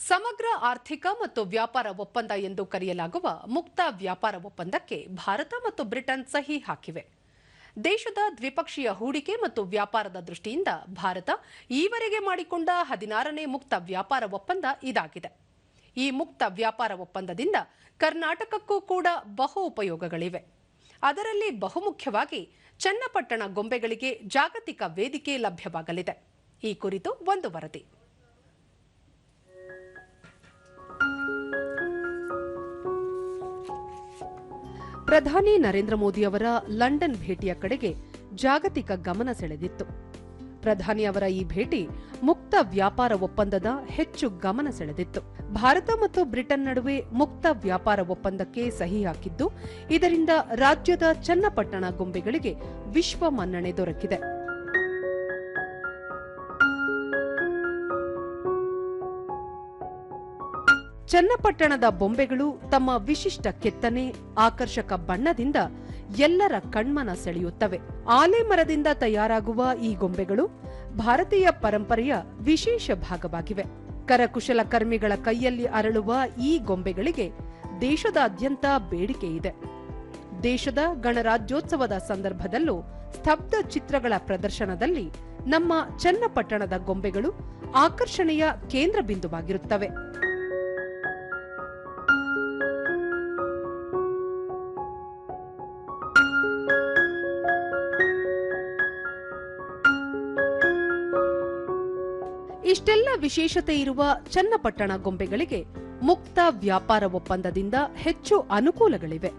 ಸಮಗ್ರ ಆರ್ಥಿಕ ಮತ್ತು ವ್ಯಾಪಾರ ಒಪ್ಪಂದ ಎಂದು ಕರೆಯಲಾಗುವ ಮುಕ್ತ ವ್ಯಾಪಾರ ಒಪ್ಪಂದಕ್ಕೆ ಭಾರತ ಮತ್ತು ಬ್ರಿಟನ್ ಸಹಿ ಹಾಕಿವೆ. ದೇಶದ ದ್ವಿಪಕ್ಷೀಯ ಹೂಡಿಕೆ ಮತ್ತು ವ್ಯಾಪಾರದ ದೃಷ್ಟಿಯಿಂದ ಭಾರತ ಈವರೆಗೆ ಮಾಡಿಕೊಂಡ ಹದಿನಾರನೇ ಮುಕ್ತ ವ್ಯಾಪಾರ ಒಪ್ಪಂದ ಇದಾಗಿದೆ. ಈ ಮುಕ್ತ ವ್ಯಾಪಾರ ಒಪ್ಪಂದದಿಂದ ಕರ್ನಾಟಕಕ್ಕೂ ಕೂಡ ಬಹು ಉಪಯೋಗಗಳಿವೆ. ಅದರಲ್ಲಿ ಬಹುಮುಖ್ಯವಾಗಿ ಚನ್ನಪಟ್ಟಣ ಗೊಂಬೆಗಳಿಗೆ ಜಾಗತಿಕ ವೇದಿಕೆ ಲಭ್ಯವಾಗಲಿದೆ. ಈ ಕುರಿತು ಒಂದು ವರದಿ. ಪ್ರಧಾನಿ ನರೇಂದ್ರ ಮೋದಿ ಅವರ ಲಂಡನ್ ಭೇಟಿಯ ಕಡೆಗೆ ಜಾಗತಿಕ ಗಮನ ಸೆಳೆದಿತ್ತು. ಪ್ರಧಾನಿ ಅವರ ಈ ಭೇಟಿ ಮುಕ್ತ ವ್ಯಾಪಾರ ಒಪ್ಪಂದದ ಹೆಚ್ಚು ಗಮನ ಸೆಳೆದಿತ್ತು. ಭಾರತ ಮತ್ತು ಬ್ರಿಟನ್ ನಡುವೆ ಮುಕ್ತ ವ್ಯಾಪಾರ ಒಪ್ಪಂದಕ್ಕೆ ಸಹಿ ಹಾಕಿದ್ದು, ಇದರಿಂದ ರಾಜ್ಯದ ಚನ್ನಪಟ್ಟಣ ಗೊಂಬೆಗಳಿಗೆ ವಿಶ್ವ ಮನ್ನಣೆ ದೊರಕಿದೆ. ಚನ್ನಪಟ್ಟಣದ ಬೊಂಬೆಗಳು ತಮ್ಮ ವಿಶಿಷ್ಟ ಕೆತ್ತನೆ, ಆಕರ್ಷಕ ಬಣ್ಣದಿಂದ ಎಲ್ಲರ ಕಣ್ಮನ ಸೆಳೆಯುತ್ತವೆ. ಆಲೆ ಮರದಿಂದ ತಯಾರಾಗುವ ಈ ಗೊಂಬೆಗಳು ಭಾರತೀಯ ಪರಂಪರೆಯ ವಿಶೇಷ ಭಾಗವಾಗಿವೆ. ಕರಕುಶಲಕರ್ಮಿಗಳ ಕೈಯಲ್ಲಿ ಅರಳುವ ಈ ಗೊಂಬೆಗಳಿಗೆ ದೇಶದಾದ್ಯಂತ ಬೇಡಿಕೆ ಇದೆ. ದೇಶದ ಗಣರಾಜ್ಯೋತ್ಸವದ ಸಂದರ್ಭದಲ್ಲೂ ಸ್ತಬ್ಧ ಚಿತ್ರಗಳ ಪ್ರದರ್ಶನದಲ್ಲಿ ನಮ್ಮ ಚನ್ನಪಟ್ಟಣದ ಗೊಂಬೆಗಳು ಆಕರ್ಷಣೆಯ ಕೇಂದ್ರ ಬಿಂದುವಾಗಿರುತ್ತವೆ. ಇಷ್ಟೆಲ್ಲ ವಿಶೇಷತೆ ಇರುವ ಚನ್ನಪಟ್ಟಣ ಗೊಂಬೆಗಳಿಗೆ ಮುಕ್ತ ವ್ಯಾಪಾರ ಒಪ್ಪಂದದಿಂದ ಹೆಚ್ಚು ಅನುಕೂಲಗಳಿವೆ.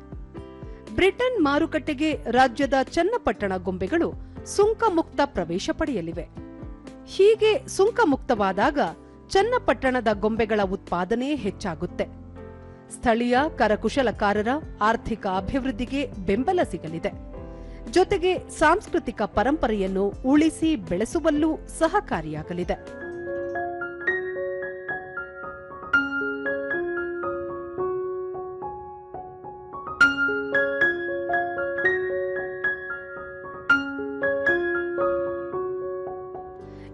ಬ್ರಿಟನ್ ಮಾರುಕಟ್ಟೆಗೆ ರಾಜ್ಯದ ಚನ್ನಪಟ್ಟಣ ಗೊಂಬೆಗಳು ಸುಂಕ ಮುಕ್ತ ಪ್ರವೇಶ ಪಡೆಯಲಿವೆ. ಹೀಗೆ ಸುಂಕ ಮುಕ್ತವಾದಾಗ ಚನ್ನಪಟ್ಟಣದ ಗೊಂಬೆಗಳ ಉತ್ಪಾದನೆ ಹೆಚ್ಚಾಗುತ್ತೆ. ಸ್ಥಳೀಯ ಕರಕುಶಲಕಾರರ ಆರ್ಥಿಕ ಅಭಿವೃದ್ಧಿಗೆ ಬೆಂಬಲ ಸಿಗಲಿದೆ. ಜೊತೆಗೆ ಸಾಂಸ್ಕೃತಿಕ ಪರಂಪರೆಯನ್ನು ಉಳಿಸಿ ಬೆಳೆಸುವಲ್ಲೂ ಸಹಕಾರಿಯಾಗಲಿದೆ.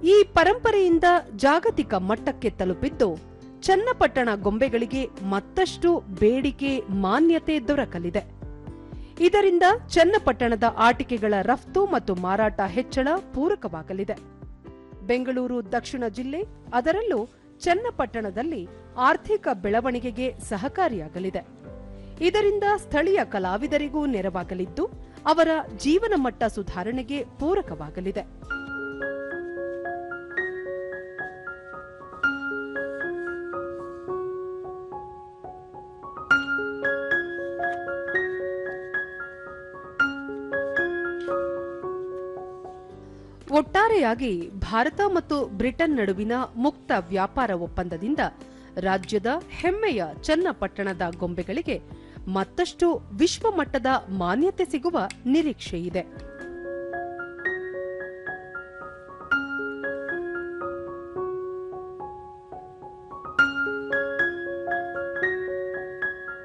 ಈ ಪರಂಪರೆಯಿಂದ ಜಾಗತಿಕ ಮಟ್ಟಕ್ಕೆ ತಲುಪಿದ್ದು, ಚನ್ನಪಟ್ಟಣ ಗೊಂಬೆಗಳಿಗೆ ಮತ್ತಷ್ಟು ಬೇಡಿಕೆ, ಮಾನ್ಯತೆ ದೊರಕಲಿದೆ. ಇದರಿಂದ ಚನ್ನಪಟ್ಟಣದ ಆಟಿಕೆಗಳ ರಫ್ತು ಮತ್ತು ಮಾರಾಟ ಹೆಚ್ಚಳ ಪೂರಕವಾಗಲಿದೆ. ಬೆಂಗಳೂರು ದಕ್ಷಿಣ ಜಿಲ್ಲೆ, ಅದರಲ್ಲೂ ಚನ್ನಪಟ್ಟಣದಲ್ಲಿ ಆರ್ಥಿಕ ಬೆಳವಣಿಗೆಗೆ ಸಹಕಾರಿಯಾಗಲಿದೆ. ಇದರಿಂದ ಸ್ಥಳೀಯ ಕಲಾವಿದರಿಗೂ ನೆರವಾಗಲಿದ್ದು, ಅವರ ಜೀವನ ಮಟ್ಟ ಸುಧಾರಣೆಗೆ ಪೂರಕವಾಗಲಿದೆ. ಒಟ್ಟಾರೆಯಾಗಿ ಭಾರತ ಮತ್ತು ಬ್ರಿಟನ್ ನಡುವಿನ ಮುಕ್ತ ವ್ಯಾಪಾರ ಒಪ್ಪಂದದಿಂದ ರಾಜ್ಯದ ಹೆಮ್ಮೆಯ ಚನ್ನಪಟ್ಟಣದ ಗೊಂಬೆಗಳಿಗೆ ಮತ್ತಷ್ಟು ವಿಶ್ವಮಟ್ಟದ ಮಾನ್ಯತೆ ಸಿಗುವ ನಿರೀಕ್ಷೆಯಿದೆ.